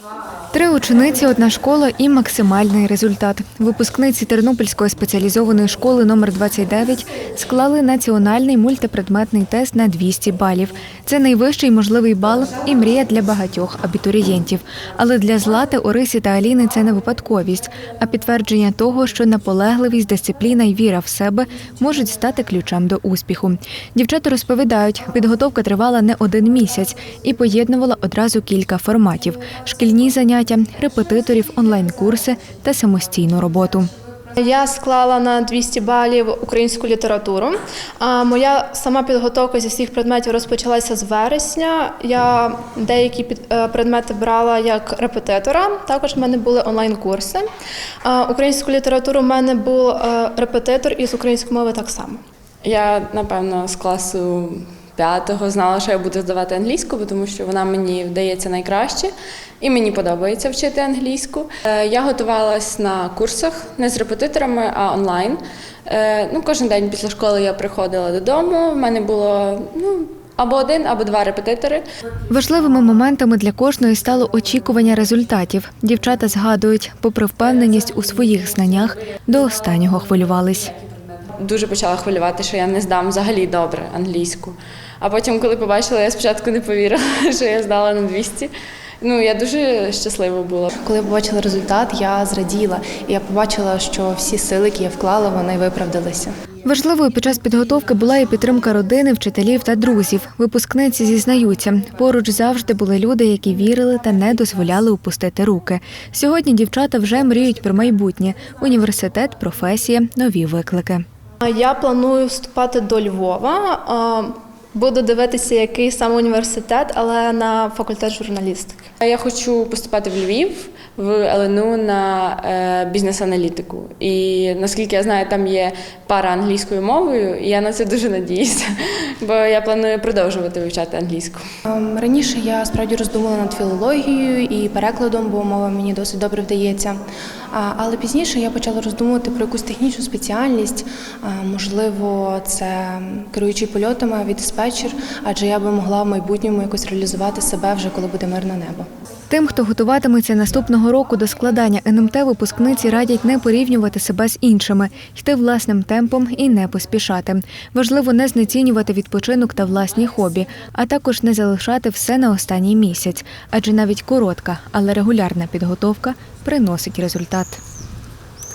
Wow. Три учениці, одна школа і максимальний результат. Випускниці Тернопільської спеціалізованої школи номер 29 склали національний мультипредметний тест на 200 балів. Це найвищий можливий бал і мрія для багатьох абітурієнтів. Але для Злати, Орисі та Аліни це не випадковість, а підтвердження того, що наполегливість, дисципліна і віра в себе можуть стати ключем до успіху. Дівчата розповідають, підготовка тривала не один місяць і поєднувала одразу кілька форматів: шкільні заняття, репетиторів, онлайн-курси та самостійну роботу. Я склала на 200 балів українську літературу. А моя сама підготовка зі всіх предметів розпочалася з вересня. Я деякі під- е, предмети брала як репетитора. Також в мене були онлайн-курси. А Українську літературу в мене був е, репетитор і з української мови так само. Я, напевно, з класу п'ятого знала, що я буду здавати англійську, тому що вона мені вдається найкраще, і мені подобається вчити англійську. Е, Я готувалась на курсах не з репетиторами, а онлайн. Е, Ну, кожен день після школи я приходила додому. В мене було ну, або один, або два репетитори. Важливими моментами для кожної стало очікування результатів. Дівчата згадують, попри впевненість у своїх знаннях, до останнього хвилювались. Дуже почала хвилювати, що я не здам взагалі добре англійську. А потім, коли побачила, я спочатку не повірила, що я здала на 200. Ну, я дуже щаслива була. Коли побачила результат, я зраділа, і я побачила, що всі сили, які я вклала, вони виправдалися. Важливою під час підготовки була і підтримка родини, вчителів та друзів. Випускниці зізнаються, поруч завжди були люди, які вірили та не дозволяли опустити руки. Сьогодні дівчата вже мріють про майбутнє: університет, професія, нові виклики. Я планую вступати до Львова. Буду дивитися, який саме університет, але на факультет журналістики. Я хочу поступати в Львів в ЛНУ на е, бізнес-аналітику. І наскільки я знаю, там є пара англійською мовою, і я на це дуже надіюся, бо я планую продовжувати вивчати англійську. Ем, Раніше я справді роздумувала над філологією і перекладом, бо мова мені досить добре вдається. Але пізніше я почала роздумувати про якусь технічну спеціальність. Можливо, це керуючий польотами, авіадиспетчер, адже я би могла в майбутньому якось реалізувати себе вже коли буде мирне небо. Тим, хто готуватиметься наступного року до складання НМТ, випускниці радять не порівнювати себе з іншими, йти власним темпом і не поспішати. Важливо не знецінювати відпочинок та власні хобі, а також не залишати все на останній місяць, адже навіть коротка, але регулярна підготовка приносить результат.